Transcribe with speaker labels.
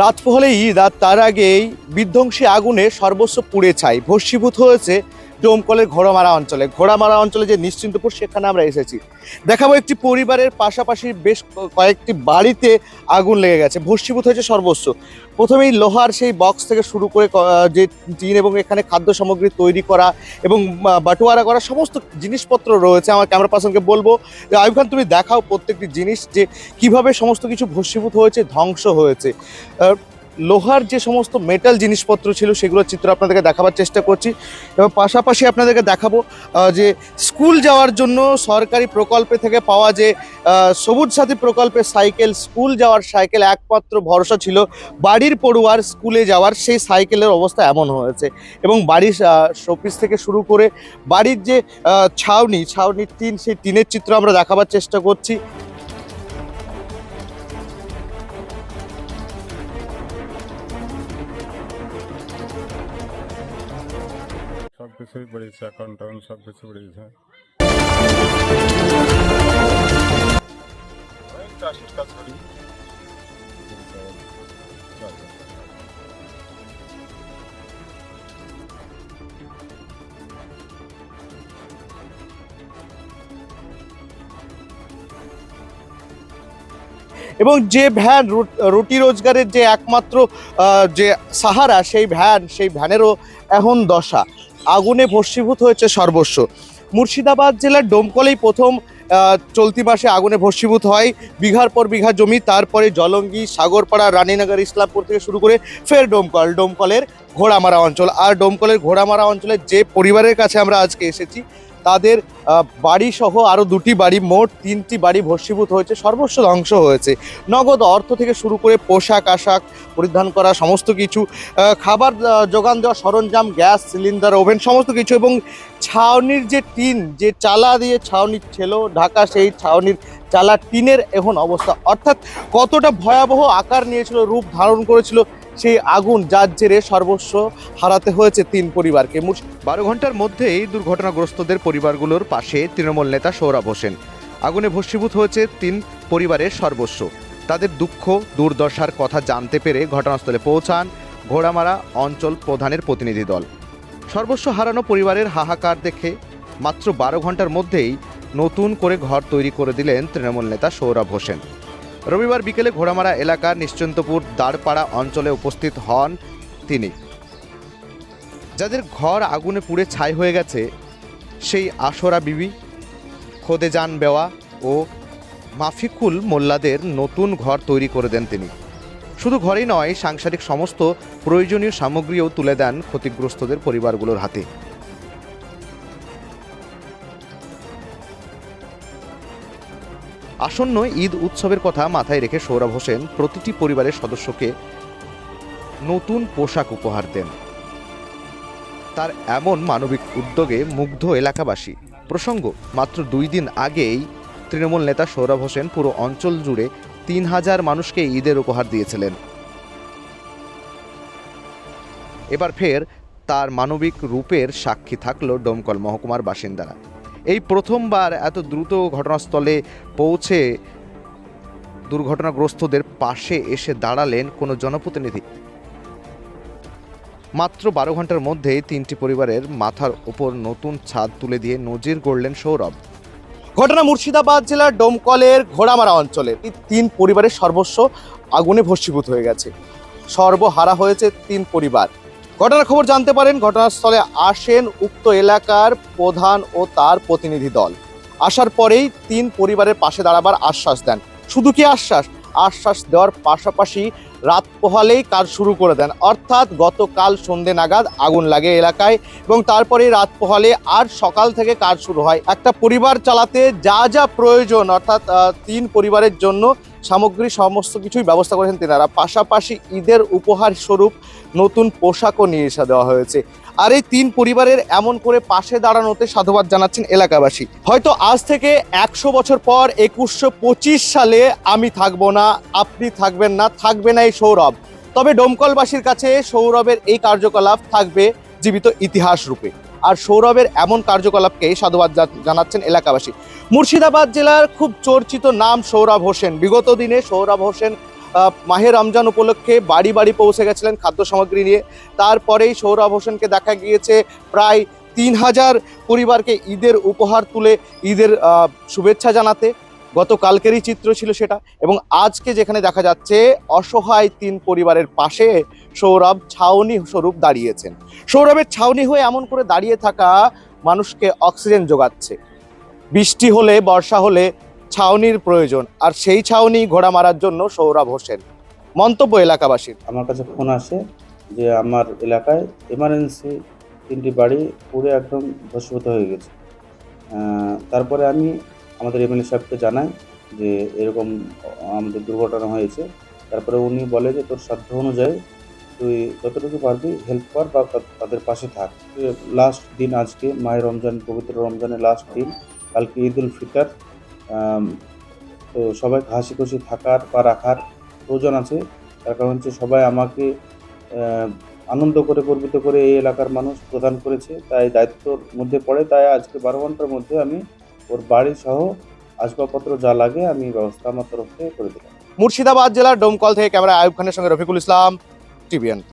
Speaker 1: রাত পোহলে ঈদ আর তার আগেই বিধ্বংসী আগুনে সর্বস্ব পুড়ে ছাই। ভস্মীভূত হয়েছে ডোমকলের ঘোড়ামারা অঞ্চলে। ঘোড়ামারা অঞ্চলে যে নিশ্চিন্তপুর, সেখানে আমরা এসেছি। দেখাবো একটি পরিবারের পাশাপাশি বেশ কয়েকটি বাড়িতে আগুন লেগে গেছে। ভস্মীভূত হয়েছে সর্বস্ব। প্রথমেই লোহার সেই বক্স থেকে শুরু করে যে টিন এবং এখানে খাদ্য সামগ্রী তৈরি করা এবং বাটোয়ারা করা সমস্ত জিনিসপত্র রয়েছে আমার ক্যামেরা পার্সনকে বলব। যে আয়ুব খান, তুমি দেখাও প্রত্যেকটি জিনিস যে কীভাবে সমস্ত কিছু ভস্মীভূত হয়েছে, ধ্বংস হয়েছে। লোহার যে সমস্ত মেটাল জিনিসপত্র ছিল সেগুলোর চিত্র আপনাদেরকে দেখাবার চেষ্টা করছি এবং পাশাপাশি আপনাদেরকে দেখাবো যে স্কুল যাওয়ার জন্য সরকারি প্রকল্পে থেকে পাওয়া যে সবুজ সাথী প্রকল্পের সাইকেল স্কুল যাওয়ার সাইকেল একমাত্র ভরসা ছিল বাড়ির পড়ুয়ার স্কুলে যাওয়ার, সেই সাইকেলের অবস্থা এমন হয়েছে। এবং বাড়ির শোপিস থেকে শুরু করে বাড়ির যে ছাউনি, ছাউনির টিন, সেই টিনের চিত্র আমরা দেখাবার চেষ্টা করছি।
Speaker 2: फिशरी बड़ी छै कंटन सब बड़ी छै
Speaker 1: এবং যে ভ্যান রুটি রোজগারের যে একমাত্র যে সাহারা, সেই ভ্যান, সেই ভ্যানেরও এখন দশা। আগুনে ভস্মীভূত হয়েছে সর্বস্ব। মুর্শিদাবাদ জেলার ডোমকলেই প্রথম চলতি মাসে আগুনে ভস্মীভূত হয়। বিঘার পর বিঘা জমি, তারপরে জলঙ্গি, সাগরপাড়া, রানীনগর, ইসলামপুর থেকে শুরু করে ফের ডোমকল, ডোমকলের ঘোড়ামারা অঞ্চল। আর ডোমকলের ঘোড়ামারা অঞ্চলের যে পরিবারের কাছে আমরা আজকে এসেছি তাদের বাড়ি সহ আরও দুটি বাড়ি, মোট তিনটি বাড়ি ভস্মীভূত হয়েছে, সর্বস্ব ধ্বংস হয়েছে। নগদ অর্থ থেকে শুরু করে পোশাক, আশাক পরিধান করা সমস্ত কিছু খাবার যোগান দেওয়া, সরঞ্জাম, গ্যাস, সিলিন্ডার, ওভেন সমস্ত কিছু এবং ছাউনির যে টিন, যে চালা দিয়ে ছাউনি ছিল ঢাকা সেই ছাউনির চালা টিনের এখন অবস্থা। অর্থাৎ কতটা ভয়াবহ আকার নিয়েছিল, রূপ ধারণ করেছিল সেই আগুন যার জেরে সর্বস্ব হারাতে হয়েছে তিন পরিবারকে। বারো ঘণ্টার মধ্যেই দুর্ঘটনাগ্রস্তদের পরিবারগুলোর পাশে তৃণমূল নেতা সৌরভ হোসেন। আগুনে ভস্মীভূত হয়েছে তিন পরিবারের সর্বস্ব। তাদের দুঃখ, দুর্দশার কথা জানতে পেরে ঘটনাস্থলে পৌঁছান ঘোড়ামারা অঞ্চল প্রধানের প্রতিনিধি দল। সর্বস্ব হারানো পরিবারের হাহাকার দেখে মাত্র বারো ঘণ্টার মধ্যেই নতুন করে ঘর তৈরি করে দিলেন তৃণমূল নেতা সৌরভ হোসেন। রবিবার বিকেলে ঘোড়ামারা এলাকার নিশ্চন্তপুর দাঁড়পাড়া অঞ্চলে উপস্থিত হন তিনি। যাদের ঘর আগুনে পুড়ে ছাই হয়ে গেছে, সেই আশরা বিবি, খোদেজান বেওয়া ও মাফিকুল মোল্লাদের নতুন ঘর তৈরি করে দেন তিনি। শুধু ঘরেই নয়, সাংসারিক সমস্ত প্রয়োজনীয় সামগ্রীও তুলে দেন ক্ষতিগ্রস্তদের পরিবারগুলোর হাতে। আসন্ন ঈদ উৎসবের কথা মাথায় রেখে সৌরভ হোসেন প্রতিটি পরিবারের সদস্যকে নতুন পোশাক উপহার দেন। তার এমন মানবিক উদ্যোগে মুগ্ধ এলাকাবাসী। প্রসঙ্গ, মাত্র দুই দিন আগেই তৃণমূল নেতা সৌরভ হোসেন পুরো অঞ্চল জুড়ে তিন হাজার মানুষকে ঈদের উপহার দিয়েছিলেন। এবার ফের তার মানবিক রূপের সাক্ষী থাকল ডোমকল মহকুমার বাসিন্দারা। এই প্রথমবার এত দ্রুত ঘটনাস্থলে পৌঁছে দুর্ঘটনাগ্রস্তদের পাশে এসে দাঁড়ালেন কোনো জনপ্রতিনিধি। মাত্র বারো ঘণ্টার মধ্যেই তিনটি পরিবারের মাথার ওপর নতুন ছাদ তুলে দিয়ে নজির গড়লেন সৌরভ। ঘটনা মুর্শিদাবাদ জেলার ডোমকলের ঘোড়ামারা অঞ্চলে। তিন পরিবারের সর্বস্ব আগুনে ভস্মীভূত হয়ে গেছে। সর্বহারা হয়েছে তিন পরিবার। ঘটনার খবর জানতে পারেন, ঘটনাস্থলে আসেন উক্ত এলাকার প্রধান ও তার প্রতিনিধি দল। আসার পরেই তিন পরিবারের পাশে দাঁড়াবার আশ্বাস দেন। শুধু কি আশ্বাস? আশ্বাস দেওয়ার পাশাপাশি রাত পোহালেই কাজ শুরু করে দেন। অর্থাৎ গতকাল সন্ধে নাগাদ আগুন লাগে এলাকায় এবং তারপরে রাত পোহালে আর সকাল থেকে কাজ শুরু হয়। একটা পরিবার চালাতে যা যা প্রয়োজন, অর্থাৎ তিন পরিবারের জন্য সামগ্রী, সমস্ত কিছুই ব্যবস্থা করেছেন তেনারা। পাশাপাশি ঈদের উপহার স্বরূপ নতুন পোশাকও নিয়ে এসে দেওয়া হয়েছে। আর এই তিন পরিবারের এমন করে পাশে দাঁড়ানোতে সাধুবাদ জানাচ্ছেন এলাকাবাসী। হয়তো আজ থেকে একশো বছর পর একুশশো পঁচিশ সালে আমি থাকব না, আপনি থাকবেন না, থাকবে না এই সৌরভ। তবে ডোমকলবাসীর কাছে সৌরভের এই কার্যকলাপ থাকবে জীবিত ইতিহাস রূপে। আর সৌরভের এমন কার্যকলাপকে সাধুবাদ জানাচ্ছেন এলাকাবাসী। মুর্শিদাবাদ জেলার খুব চর্চিত নাম সৌরভ হোসেন। বিগত দিনে সৌরভ হোসেন মাহে রমজান উপলক্ষে বাড়ি বাড়ি পৌঁছে গেছিলেন খাদ্য সামগ্রী নিয়ে। তারপরেই সৌরভ হোসেনকে দেখা গিয়েছে প্রায় তিন হাজার পরিবারকে ঈদের উপহার তুলে, ঈদের শুভেচ্ছা জানাতে। গতকালকেরই চিত্র ছিল সেটা এবং আজকে যেখানে দেখা যাচ্ছে, অসহায় তিন পরিবারের পাশে সৌরভ ছাউনি স্বরূপ দাঁড়িয়েছেন। সৌরভের ছাউনি হয়ে এমন করে দাঁড়িয়ে থাকা মানুষকে অক্সিজেন যোগাচ্ছে। বৃষ্টি হলে, বর্ষা হলে ছাউনির প্রয়োজন, আর সেই ছাউনি ঘোড়া মারার জন্য সৌরভ হোসেন। মন্তব্য এলাকাবাসীর।
Speaker 3: আমার কাছে ফোন আসে যে আমার এলাকায় এমার্জেন্সি তিনটি বাড়ি পুরো একদম ভস্মীভূত হয়ে গেছে। তারপরে আমি আমাদের এমএলএ সাহেবকে জানাই যে এরকম আমাদের দুর্ঘটনা হয়েছে। তারপরে উনি বলে যে তোর সাধ্য অনুযায়ী তুই যতটুকু পারবি হেল্প কর বা তাদের পাশে থাক। লাস্ট দিন আজকে মায়ের রমজান, পবিত্র রমজানের লাস্ট দিন, কালকে ঈদ উল ফিতর তো সবাইকে হাসি খুশি থাকার বা রাখার প্রয়োজন আছে। তার কারণ হচ্ছে সবাই আমাকে আনন্দ করে, গর্বিত করে এই এলাকার মানুষ প্রদান করেছে। তাই দায়িত্বর মধ্যে পড়ে। তাই আজকে বারো ঘণ্টার মধ্যে আমি ওর বাড়ি সহ আসবাবপত্র যা লাগে আমি ব্যবস্থা আমার তরফ থেকে করে দিলাম
Speaker 1: মুর্শিদাবাদ জেলার ডোমকল থেকে ক্যামেরা আয়ুব খানের সঙ্গে রফিকুল ইসলাম, টিভিএন।